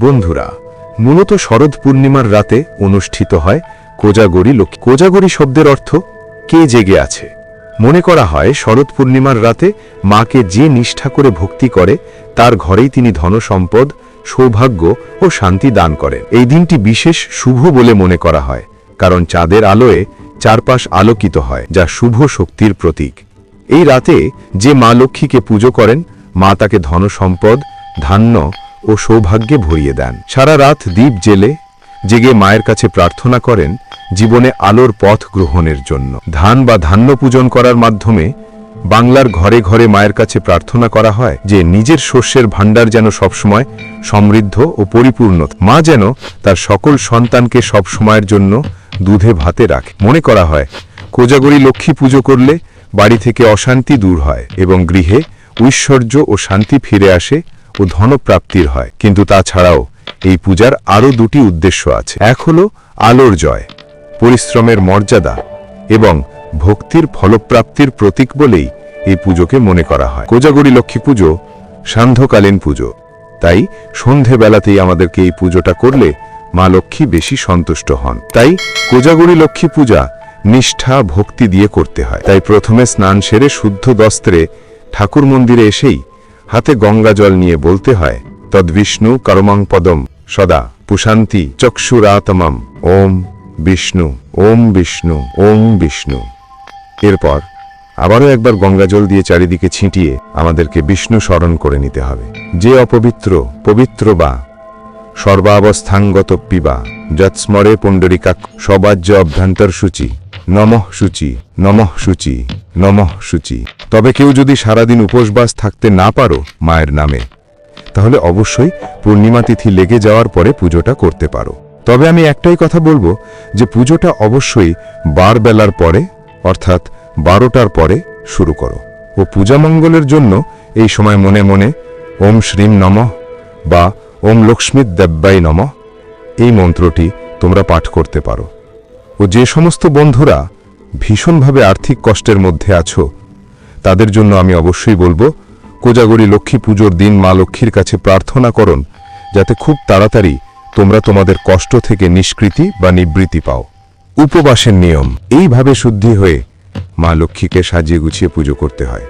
বন্ধুরা, মূলত শরৎ পূর্ণিমার রাতে অনুষ্ঠিত হয় কোজাগরি লক্ষ্মী কোজাগরি শব্দের অর্থ কে জেগে আছে? মনে করা হয় শরৎ পূর্ণিমার রাতে মাকে যে নিষ্ঠা করে ভক্তি করে, তার ঘরেই তিনি ধনসম্পদ সৌভাগ্য ও শান্তি দান করেন। এই দিনটি বিশেষ শুভ বলে মনে করা হয়, কারণ চাঁদের আলোয় চারপাশ আলোকিত হয়, যা শুভ শক্তির প্রতীক। এই রাতে যে মা লক্ষ্মীকে পুজো করেন, মা তাকে ধনসম্পদ ধান্য ও সৌভাগ্যে ভরিয়ে দেন। সারা রাত দ্বীপ জেলে জেগে মায়ের কাছে প্রার্থনা করেন জীবনে আলোর পথ গ্রহণের জন্য। ধান বা ধান্য পূজন করার মাধ্যমে বাংলার ঘরে ঘরে মায়ের কাছে প্রার্থনা করা হয় যে নিজের শস্যের ভাণ্ডার যেন সবসময় সমৃদ্ধ ও পরিপূর্ণ মা যেন তার সকল সন্তানকে সব সময়ের জন্য দুধে ভাতে রাখে। মনে করা হয়, কোজাগরি লক্ষ্মী পুজো করলে বাড়ি থেকে অশান্তি দূর হয় এবং গৃহে ঐশ্বর্য ও শান্তি ফিরে আসে ও ধনপ্রাপ্তির হয়, কিন্তু তাছাড়াও এই পূজার আরও দুটি উদ্দেশ্য আছে। এক হল আলোর জয়, পরিশ্রমের মর্যাদা এবং ভক্তির ফলপ্রাপ্তির প্রতীক বলেই এই পুজোকে মনে করা হয়। কোজাগরি লক্ষ্মী পুজো সান্ধ্যকালীন পুজো, তাই সন্ধেবেলাতেই আমাদেরকে এই পুজোটা করলে মা লক্ষ্মী বেশি সন্তুষ্ট হন। তাই কোজাগরি লক্ষ্মী পূজা নিষ্ঠা, ভক্তি দিয়ে করতে হয়। তাই প্রথমে স্নান সেরে শুদ্ধ দস্ত্রে ঠাকুর মন্দিরে এসেই হাতে গঙ্গা জল নিয়ে বলতে হয় তদ্বিষ্ণু করমাং পদম, সদা পুশান্তি চক্ষুরাতমম, ওম বিষ্ণু ওম বিষ্ণু ওম বিষ্ণু। এরপর আবারও একবার গঙ্গা জল দিয়ে চারিদিকে ছিটিয়ে আমাদেরকে বিষ্ণু স্মরণ করে নিতে হবে। যে অপবিত্র, পবিত্র বা সর্বাবস্থাঙ্গত পিবা যৎস্মরে পুণ্ডরিকাক সবাজ্য অভ্যন্তর সূচি নমঃ সূচি নমঃ সূচি নমঃ সূচি তবে কেউ যদি সারাদিন উপোসবাস থাকতে না পারো মায়ের নামে, তাহলে অবশ্যই পূর্ণিমা তিথি লেগে যাওয়ার পরে পুজোটা করতে পারো। তবে আমি একটাই কথা বলব যে পুজোটা অবশ্যই বার বেলার পরে, অর্থাৎ বারোটার পরে শুরু করো। ও পূজা মঙ্গলের জন্য এই সময় মনে মনে ওম শ্রীম নমঃ বা ওম লক্ষ্মীর দেব্যাই নমঃ এই মন্ত্রটি তোমরা পাঠ করতে পারো। ও যে সমস্ত বন্ধুরা ভীষণভাবে আর্থিক কষ্টের মধ্যে আছো, তাদের জন্য আমি অবশ্যই বলব, কোজাগরি লক্ষ্মী পুজোর দিন মা লক্ষ্মীর কাছে প্রার্থনা করুন, যাতে খুব তাড়াতাড়ি তোমরা তোমাদের কষ্ট থেকে নিষ্কৃতি বা নিবৃত্তি পাও। উপবাসের নিয়ম, এইভাবে শুদ্ধি হয়ে মা লক্ষ্মীকে সাজিয়ে গুছিয়ে পুজো করতে হয়।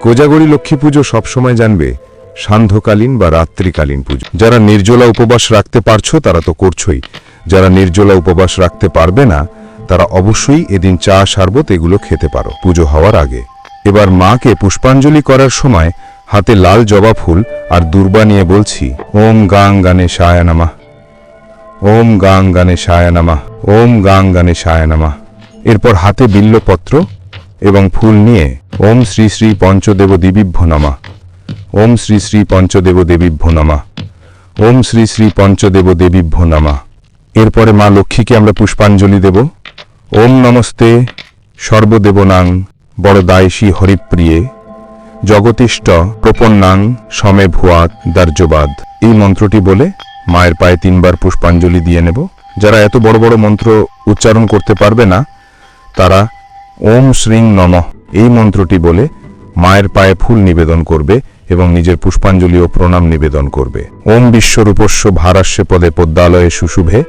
কোজাগরি লক্ষ্মী পুজো সবসময় জানবে সান্ধ্যকালীন বা রাত্রিকালীন পুজো। যারা নির্জলা উপবাস রাখতে পারছ, তারা তো করছই। যারা নির্জলা উপবাস রাখতে পারবে না, তারা অবশ্যই এদিন চা সারবত এগুলো খেতে পারো। পুজো হওয়ার আগে। এবার মাকে পুষ্পাঞ্জলি করার সময় হাতে লাল জবা ফুল আর দুর্বা নিয়ে বলছি, ওম গাং গানে সায়ানামা ওম গাং গানে সায় নামা। ওম গাং গানে সায়ানামা এরপর হাতে বিল্লপত্র এবং ফুল নিয়ে, ওম শ্রী শ্রী পঞ্চদেব দেবীভ্য নামা। ওম শ্রী শ্রী পঞ্চদেব দেবীভ্য নামা। ওম শ্রী শ্রী পঞ্চদেব দেবীভ্য নামা। এরপরে মা লক্ষ্মীকে আমরা পুষ্পাঞ্জলি দেব। ওম নমস্তে সর্বদেবনাং বড়দায়সী হরিপ্রিয়ে। জগতিষ্ঠ প্রপন্নাং সমে ভুয়াত দার্যবাদ। এই মন্ত্রটি বলে মায়ের পায়ে তিনবার পুষ্পাঞ্জলি দিয়ে নেব। যারা এত বড় বড় মন্ত্র উচ্চারণ করতে পারবে না, তারা ওম শ্রীং নমঃ। এই মন্ত্রটি বলে মায়ের পায়ে ফুল নিবেদন করবে। এবং নিজের পুষ্পাঞ্জলি ও প্রণাম নিবেদন করবে। ওম বিশ্বরূপস্য ভারাস্যে পদে পদ্মালয়ে সুশুভে।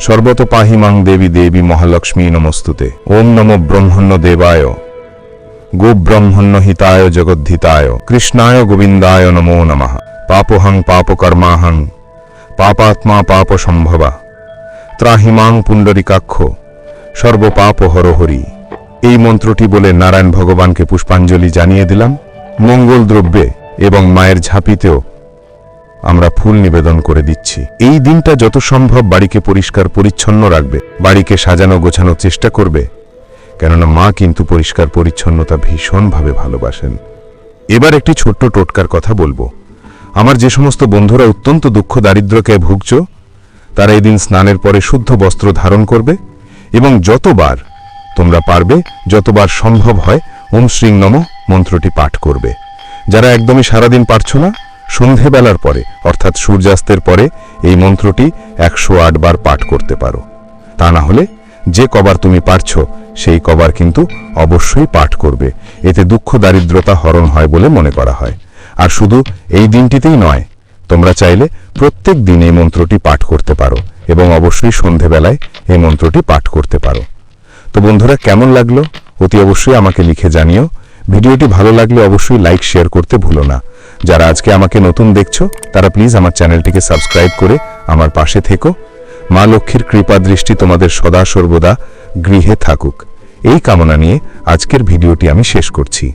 সর্বত পাহিমাং দেবী দেবী মহালক্ষ্মী নমস্তুতে। ওম নম ব্রহ্মণ্য দেবায়। গোব্রহ্মণ্য হিতায় জগদ্ধিতায়। কৃষ্ণায় গোবিন্দায় নমো নমঃ। পাপহং পাপকর্মাহং। পাপাত্মা পাপ সম্ভবা ত্রাহিমাং পুণ্ডরিকাক্ষ। সর্বপাপ হরহরি। এই মন্ত্রটি বলে নারায়ণ ভগবানকে পুষ্পাঞ্জলি জানিয়ে দিলাম। মঙ্গল দ্রব্যে। এবং মায়ের ঝাঁপিতেও আমরা ফুল নিবেদন করে দিচ্ছি। এই দিনটা যত সম্ভব বাড়িকে পরিষ্কার পরিচ্ছন্ন রাখবে, বাড়িকে সাজানো গোছানোর চেষ্টা করবে, কেননা মা কিন্তু পরিষ্কার পরিচ্ছন্নতা ভীষণভাবে ভালোবাসেন। এবার একটি ছোট্ট টোটকার কথা বলব। আমার যে সমস্ত বন্ধুরা অত্যন্ত দুঃখ দারিদ্র্যকে ভুগছ, তারা এই দিন স্নানের পরে শুদ্ধ বস্ত্র ধারণ করবে এবং যতবার তোমরা পারবে, যতবার সম্ভব হয়, ওম শ্রীং নম মন্ত্রটি পাঠ করবে। যারা একদমই সারাদিন পারছ না, সন্ধেবেলার পরে, অর্থাৎ সূর্যাস্তের পরে, এই মন্ত্রটি একশো আট বার পাঠ করতে পারো। তা না হলে যে কবার তুমি পারছ, সেই কবার কিন্তু অবশ্যই পাঠ করবে। এতে দুঃখ দারিদ্রতা হরণ হয় বলে মনে করা হয়। আর শুধু এই দিনটিতেই নয়, তোমরা চাইলে প্রত্যেক দিন এই মন্ত্রটি পাঠ করতে পারো এবং অবশ্যই সন্ধেবেলায় এই মন্ত্রটি পাঠ করতে পারো। তো বন্ধুরা, কেমন লাগল? অতি অবশ্যই আমাকে লিখে জানিও। ভিডিওটি ভালো লাগলে অবশ্যই লাইক, শেয়ার করতে ভুলো না। যারা আজকে আমাকে নতুন দেখছ, তারা প্লিজ আমার চ্যানেলটিকে সাবস্ক্রাইব করে আমার পাশে থেকো। মা লক্ষ্মীর কৃপা দৃষ্টি তোমাদের সদা সর্বদা গৃহে থাকুক। এই কামনা নিয়ে আজকের ভিডিওটি আমি শেষ করছি।